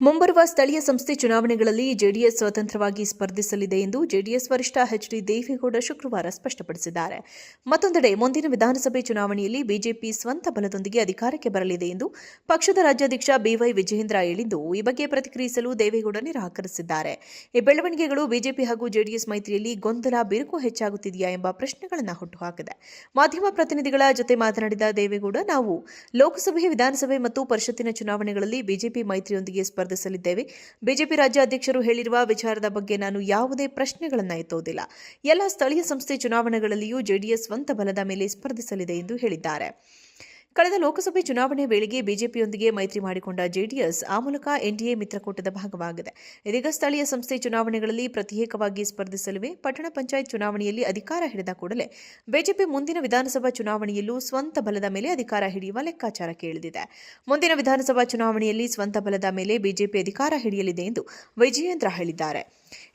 ಮುಂಬರುವ ಸ್ಥಳೀಯ ಸಂಸ್ಥೆ ಚುನಾವಣೆಗಳಲ್ಲಿ ಜೆಡಿಎಸ್ ಸ್ವತಂತ್ರವಾಗಿ ಸ್ಪರ್ಧಿಸಲಿದೆ ಎಂದು ಜೆಡಿಎಸ್ ವರಿಷ್ಠ ಎಚ್ ಡಿ ದೇವೇಗೌಡ ಶುಕ್ರವಾರ ಸ್ಪಷ್ಟಪಡಿಸಿದ್ದಾರೆ. ಮತ್ತೊಂದೆಡೆ ಮುಂದಿನ ವಿಧಾನಸಭೆ ಚುನಾವಣೆಯಲ್ಲಿ ಬಿಜೆಪಿ ಸ್ವಂತ ಬಲದೊಂದಿಗೆ ಅಧಿಕಾರಕ್ಕೆ ಬರಲಿದೆ ಎಂದು ಪಕ್ಷದ ರಾಜ್ಯಾಧ್ಯಕ್ಷ ಬಿವೈ ವಿಜಯೇಂದ್ರ ಹೇಳಿದ್ದು, ಈ ಬಗ್ಗೆ ಪ್ರತಿಕ್ರಿಯಿಸಲು ದೇವೇಗೌಡ ನಿರಾಕರಿಸಿದ್ದಾರೆ. ಈ ಬೆಳವಣಿಗೆಗಳು ಬಿಜೆಪಿ ಹಾಗೂ ಜೆಡಿಎಸ್ ಮೈತ್ರಿಯಲ್ಲಿ ಗೊಂದಲ, ಬಿರುಕು ಹೆಚ್ಚಾಗುತ್ತಿದೆಯಾ ಎಂಬ ಪ್ರಶ್ನೆಗಳನ್ನು ಹುಟ್ಟುಹಾಕಿದೆ. ಮಾಧ್ಯಮ ಪ್ರತಿನಿಧಿಗಳ ಜೊತೆ ಮಾತನಾಡಿದ ದೇವೇಗೌಡ, ನಾವು ಲೋಕಸಭೆ, ವಿಧಾನಸಭೆ ಮತ್ತು ಪರಿಷತ್ತಿನ ಚುನಾವಣೆಗಳಲ್ಲಿ ಬಿಜೆಪಿ ಮೈತ್ರಿಯೊಂದಿಗೆ ಸ್ಪರ್ಧಿಸಲಿದ್ದೇವೆ. ಬಿಜೆಪಿ ರಾಜ್ಯಾಧ್ಯಕ್ಷರು ಹೇಳಿರುವ ವಿಚಾರದ ಬಗ್ಗೆ ನಾನು ಯಾವುದೇ ಪ್ರಶ್ನೆಗಳನ್ನು ಎತ್ತುವುದಿಲ್ಲ. ಎಲ್ಲ ಸ್ಥಳೀಯ ಸಂಸ್ಥೆ ಚುನಾವಣೆಗಳಲ್ಲಿಯೂ ಜೆಡಿಎಸ್ ಸ್ವಂತ ಬಲದ ಮೇಲೆ ಸ್ಪರ್ಧಿಸಲಿದೆ ಎಂದು ಹೇಳಿದ್ದಾರೆ. ಕಳೆದ ಲೋಕಸಭೆ ಚುನಾವಣೆ ವೇಳೆಗೆ ಬಿಜೆಪಿಯೊಂದಿಗೆ ಮೈತ್ರಿ ಮಾಡಿಕೊಂಡ ಜೆಡಿಎಸ್ ಆ ಮೂಲಕ ಎನ್ಡಿಎ ಮಿತ್ರಕೂಟದ ಭಾಗವಾಗಿದೆ. ಇದೀಗ ಸ್ಥಳೀಯ ಸಂಸ್ಥೆ ಚುನಾವಣೆಗಳಲ್ಲಿ ಪ್ರತ್ಯೇಕವಾಗಿ ಸ್ಪರ್ಧಿಸಲಿವೆ. ಪಟ್ಟಣ ಪಂಚಾಯತ್ ಚುನಾವಣೆಯಲ್ಲಿ ಅಧಿಕಾರ ಹಿಡಿದ ಕೂಡಲೇ ಬಿಜೆಪಿ ಮುಂದಿನ ವಿಧಾನಸಭಾ ಚುನಾವಣೆಯಲ್ಲೂ ಸ್ವಂತ ಬಲದ ಮೇಲೆ ಅಧಿಕಾರ ಹಿಡಿಯುವ ಲೆಕ್ಕಾಚಾರ ಇಳಿದಿದೆ ಮುಂದಿನ ವಿಧಾನಸಭಾ ಚುನಾವಣೆಯಲ್ಲಿ ಸ್ವಂತ ಬಲದ ಮೇಲೆ ಬಿಜೆಪಿ ಅಧಿಕಾರ ಹಿಡಿಯಲಿದೆ ಎಂದು ವಿಜಯೇಂದ್ರ ಹೇಳಿದ್ದಾರೆ.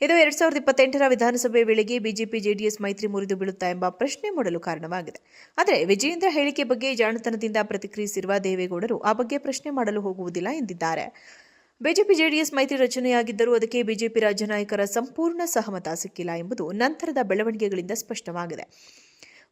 ಇದು ಎರಡ್ ಸಾವಿರದ ಇಪ್ಪತ್ತೆಂಟರ ವಿಧಾನಸಭೆ ವೇಳೆಗೆ ಬಿಜೆಪಿ ಜೆಡಿಎಸ್ ಮೈತ್ರಿ ಮುರಿದು ಬೀಳುತ್ತಾ ಎಂಬ ಪ್ರಶ್ನೆ ಮೂಡಲು ಕಾರಣವಾಗಿದೆ. ಆದರೆ ವಿಜಯೇಂದ್ರ ಹೇಳಿಕೆ ಬಗ್ಗೆ ಜಾಣತನದಿಂದ ಪ್ರತಿಕ್ರಿಯಿಸಿರುವ ದೇವೇಗೌಡರು ಆ ಬಗ್ಗೆ ಪ್ರಶ್ನೆ ಮಾಡಲು ಹೋಗುವುದಿಲ್ಲ ಎಂದಿದ್ದಾರೆ. ಬಿಜೆಪಿ ಜೆಡಿಎಸ್ ಮೈತ್ರಿ ರಚನೆಯಾಗಿದ್ದರೂ ಅದಕ್ಕೆ ಬಿಜೆಪಿ ರಾಜ್ಯ ನಾಯಕರ ಸಂಪೂರ್ಣ ಸಹಮತ ಸಿಕ್ಕಿಲ್ಲ ಎಂಬುದು ನಂತರದ ಬೆಳವಣಿಗೆಗಳಿಂದ ಸ್ಪಷ್ಟವಾಗಿದೆ.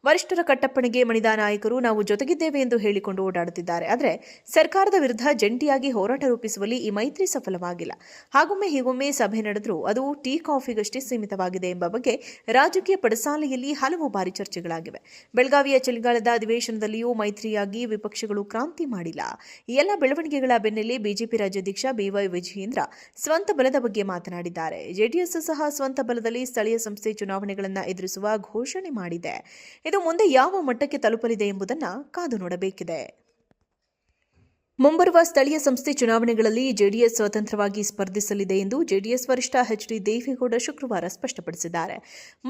ವರಿಷ್ಠರ ಕಟ್ಟಪ್ಪಣೆಗೆ ಮಣಿದ ನಾಯಕರು ನಾವು ಜೊತೆಗಿದ್ದೇವೆ ಎಂದು ಹೇಳಿಕೊಂಡು ಓಡಾಡುತ್ತಿದ್ದಾರೆ. ಆದರೆ ಸರ್ಕಾರದ ವಿರುದ್ಧ ಜಂಟಿಯಾಗಿ ಹೋರಾಟ ರೂಪಿಸುವಲ್ಲಿ ಈ ಮೈತ್ರಿ ಸಫಲವಾಗಿಲ್ಲ. ಹಾಗೊಮ್ಮೆ ಹೀಗೊಮ್ಮೆ ಸಭೆ ನಡೆದರೂ ಅದು ಟೀ ಕಾಫಿಗಷ್ಟೇ ಸೀಮಿತವಾಗಿದೆ ಎಂಬ ಬಗ್ಗೆ ರಾಜಕೀಯ ಪಡಸಾಲೆಯಲ್ಲಿ ಹಲವು ಬಾರಿ ಚರ್ಚೆಗಳಾಗಿವೆ. ಬೆಳಗಾವಿಯ ಚಳಿಗಾಲದ ಅಧಿವೇಶನದಲ್ಲಿಯೂ ಮೈತ್ರಿಯಾಗಿ ವಿಪಕ್ಷಗಳು ಕ್ರಾಂತಿ ಮಾಡಿಲ್ಲ. ಈ ಎಲ್ಲ ಬೆಳವಣಿಗೆಗಳ ಬೆನ್ನಲ್ಲೇ ಬಿಜೆಪಿ ರಾಜ್ಯಾಧ್ಯಕ್ಷ ಬಿವೈ ವಿಜಯೇಂದ್ರ ಸ್ವಂತ ಬಲದ ಬಗ್ಗೆ ಮಾತನಾಡಿದ್ದಾರೆ. ಜೆಡಿಎಸ್ ಸಹ ಸ್ವಂತ ಬಲದಲ್ಲಿ ಸ್ಥಳೀಯ ಸಂಸ್ಥೆ ಚುನಾವಣೆಗಳನ್ನು ಎದುರಿಸುವ ಘೋಷಣೆ ಮಾಡಿದೆ. ಇದು ಮುಂದೆ ಯಾವ ಮಟ್ಟಕ್ಕೆ ತಲುಪಲಿದೆ ಎಂಬುದನ್ನು ಕಾದು ನೋಡಬೇಕಿದೆ. ಮುಂಬರುವ ಸ್ಥಳೀಯ ಸಂಸ್ಥೆ ಚುನಾವಣೆಗಳಲ್ಲಿ ಜೆಡಿಎಸ್ ಸ್ವತಂತ್ರವಾಗಿ ಸ್ಪರ್ಧಿಸಲಿದೆ ಎಂದು ಜೆಡಿಎಸ್ ವರಿಷ್ಠ ಎಚ್ ಡಿ ದೇವೇಗೌಡ ಶುಕ್ರವಾರ ಸ್ಪಷ್ಟಪಡಿಸಿದ್ದಾರೆ.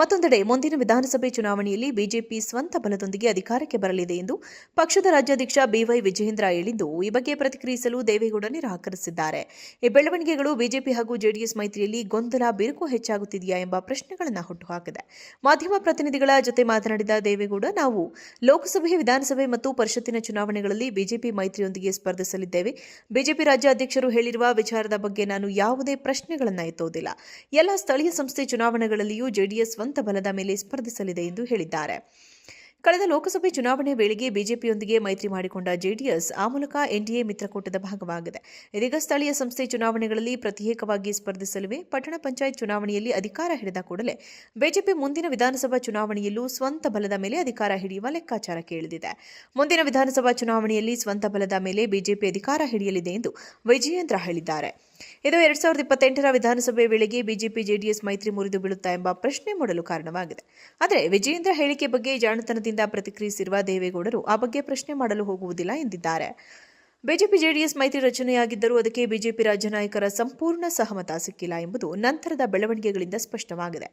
ಮತ್ತೊಂದೆಡೆ ಮುಂದಿನ ವಿಧಾನಸಭೆ ಚುನಾವಣೆಯಲ್ಲಿ ಬಿಜೆಪಿ ಸ್ವಂತ ಬಲದೊಂದಿಗೆ ಅಧಿಕಾರಕ್ಕೆ ಬರಲಿದೆ ಎಂದು ಪಕ್ಷದ ರಾಜ್ಯಾಧ್ಯಕ್ಷ ಬಿವೈ ವಿಜಯೇಂದ್ರ ಹೇಳಿದ್ದು, ಈ ಬಗ್ಗೆ ಪ್ರತಿಕ್ರಿಯಿಸಲು ದೇವೇಗೌಡ ನಿರಾಕರಿಸಿದ್ದಾರೆ. ಈ ಬೆಳವಣಿಗೆಗಳು ಬಿಜೆಪಿ ಹಾಗೂ ಜೆಡಿಎಸ್ ಮೈತ್ರಿಯಲ್ಲಿ ಗೊಂದಲ, ಬಿರುಕು ಹೆಚ್ಚಾಗುತ್ತಿದೆಯಾ ಎಂಬ ಪ್ರಶ್ನೆಗಳನ್ನು ಹುಟ್ಟುಹಾಕಿದೆ. ಮಾಧ್ಯಮ ಪ್ರತಿನಿಧಿಗಳ ಜೊತೆ ಮಾತನಾಡಿದ ದೇವೇಗೌಡ, ನಾವು ಲೋಕಸಭೆ, ವಿಧಾನಸಭೆ ಮತ್ತು ಪರಿಷತ್ತಿನ ಚುನಾವಣೆಗಳಲ್ಲಿ ಬಿಜೆಪಿ ಮೈತ್ರಿಯೊಂದಿಗೆ ಸ್ಪರ್ಧಿಸಲಿದ್ದೇವೆ ಬಿಜೆಪಿ ರಾಜ್ಯಾಧ್ಯಕ್ಷರು ಹೇಳಿರುವ ವಿಚಾರದ ಬಗ್ಗೆ ನಾನು ಯಾವುದೇ ಪ್ರಶ್ನೆಗಳನ್ನು ಎತ್ತುವುದಿಲ್ಲ ಎಲ್ಲ ಸ್ಥಳೀಯ ಸಂಸ್ಥೆ ಚುನಾವಣೆಗಳಲ್ಲಿಯೂ ಜೆಡಿಎಸ್ ಸ್ವಂತ ಬಲದ ಮೇಲೆ ಸ್ಪರ್ಧಿಸಲಿದೆ ಎಂದು ಹೇಳಿದ್ದಾರೆ. ಕಳೆದ ಲೋಕಸಭೆ ಚುನಾವಣೆ ವೇಳೆಗೆ ಬಿಜೆಪಿಯೊಂದಿಗೆ ಮೈತ್ರಿ ಮಾಡಿಕೊಂಡ ಜೆಡಿಎಸ್ ಆ ಮೂಲಕ ಎನ್ಡಿಎ ಮಿತ್ರಕೂಟದ ಭಾಗವಾಗಿದೆ. ಇದೀಗ ಸ್ಥಳೀಯ ಸಂಸ್ಥೆ ಚುನಾವಣೆಗಳಲ್ಲಿ ಪ್ರತ್ಯೇಕವಾಗಿ ಸ್ಪರ್ಧಿಸಲಿವೆ. ಪಟ್ಟಣ ಪಂಚಾಯತ್ ಚುನಾವಣೆಯಲ್ಲಿ ಅಧಿಕಾರ ಹಿಡಿದ ಕೂಡಲೇ ಬಿಜೆಪಿ ಮುಂದಿನ ವಿಧಾನಸಭಾ ಚುನಾವಣೆಯಲ್ಲೂ ಸ್ವಂತ ಬಲದ ಮೇಲೆ ಅಧಿಕಾರ ಹಿಡಿಯುವ ಲೆಕ್ಕಾಚಾರ ಇಳಿದಿದೆ ಮುಂದಿನ ವಿಧಾನಸಭಾ ಚುನಾವಣೆಯಲ್ಲಿ ಸ್ವಂತ ಬಲದ ಮೇಲೆ ಬಿಜೆಪಿ ಅಧಿಕಾರ ಹಿಡಿಯಲಿದೆ ಎಂದು ವಿಜಯೇಂದ್ರ ಹೇಳಿದ್ದಾರೆ. ಇದು ಎರಡ್ ಸಾವಿರದ ಇಪ್ಪತ್ತೆಂಟರ ವಿಧಾನಸಭೆ ವೇಳೆಗೆ ಬಿಜೆಪಿ ಜೆಡಿಎಸ್ ಮೈತ್ರಿ ಮುರಿದು ಬೀಳುತ್ತಾ ಎಂಬ ಪ್ರಶ್ನೆ ಮೂಡಲು ಕಾರಣವಾಗಿದೆ. ಆದರೆ ವಿಜಯೇಂದ್ರ ಹೇಳಿಕೆ ಬಗ್ಗೆ ಜಾಣತನದಿಂದ ಪ್ರತಿಕ್ರಿಯಿಸಿರುವ ದೇವೇಗೌಡರು ಆ ಬಗ್ಗೆ ಪ್ರಶ್ನೆ ಮಾಡಲು ಹೋಗುವುದಿಲ್ಲ ಎಂದಿದ್ದಾರೆ. ಬಿಜೆಪಿ ಜೆಡಿಎಸ್ ಮೈತ್ರಿ ರಚನೆಯಾಗಿದ್ದರೂ ಅದಕ್ಕೆ ಬಿಜೆಪಿ ರಾಜ್ಯ ನಾಯಕರ ಸಂಪೂರ್ಣ ಸಹಮತ ಸಿಕ್ಕಿಲ್ಲ ಎಂಬುದು ನಂತರದ ಬೆಳವಣಿಗೆಗಳಿಂದ ಸ್ಪಷ್ಟವಾಗಿದೆ.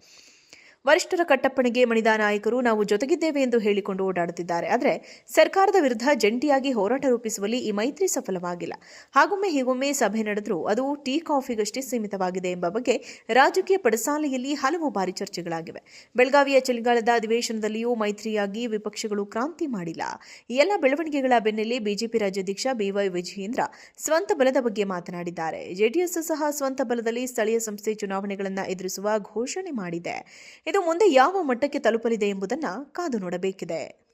ವರಿಷ್ಠರ ಕಟ್ಟಪ್ಪಣೆಗೆ ಮಣಿದ ನಾಯಕರು ನಾವು ಜೊತೆಗಿದ್ದೇವೆ ಎಂದು ಹೇಳಿಕೊಂಡು ಓಡಾಡುತ್ತಿದ್ದಾರೆ. ಆದರೆ ಸರ್ಕಾರದ ವಿರುದ್ಧ ಜಂಟಿಯಾಗಿ ಹೋರಾಟ ರೂಪಿಸುವಲ್ಲಿ ಈ ಮೈತ್ರಿ ಸಫಲವಾಗಿಲ್ಲ. ಹಾಗೊಮ್ಮೆ ಹೀಗೊಮ್ಮೆ ಸಭೆ ನಡೆದರೂ ಅದು ಟೀ ಕಾಫಿಗಷ್ಟೇ ಸೀಮಿತವಾಗಿದೆ ಎಂಬ ಬಗ್ಗೆ ರಾಜಕೀಯ ಪಡಸಾಲೆಯಲ್ಲಿ ಹಲವು ಬಾರಿ ಚರ್ಚೆಗಳಾಗಿವೆ. ಬೆಳಗಾವಿಯ ಚಳಿಗಾಲದ ಅಧಿವೇಶನದಲ್ಲಿಯೂ ಮೈತ್ರಿಯಾಗಿ ವಿಪಕ್ಷಗಳು ಕ್ರಾಂತಿ ಮಾಡಿಲ್ಲ. ಈ ಎಲ್ಲ ಬೆಳವಣಿಗೆಗಳ ಬೆನ್ನಲ್ಲಿ ಬಿಜೆಪಿ ರಾಜ್ಯಾಧ್ಯಕ್ಷ ಬಿವೈ ವಿಜಯೇಂದ್ರ ಸ್ವಂತ ಬಲದ ಬಗ್ಗೆ ಮಾತನಾಡಿದ್ದಾರೆ. ಜೆಡಿಎಸ್ ಸಹ ಸ್ವಂತ ಬಲದಲ್ಲಿ ಸ್ಥಳೀಯ ಸಂಸ್ಥೆ ಚುನಾವಣೆಗಳನ್ನು ಎದುರಿಸುವ ಘೋಷಣೆ ಮಾಡಿದೆ. ಇದು ಮುಂದೆ ಯಾವ ಮಟ್ಟಕ್ಕೆ ತಲುಪಲಿದೆ ಎಂಬುದನ್ನು ಕಾದು ನೋಡಬೇಕಿದೆ.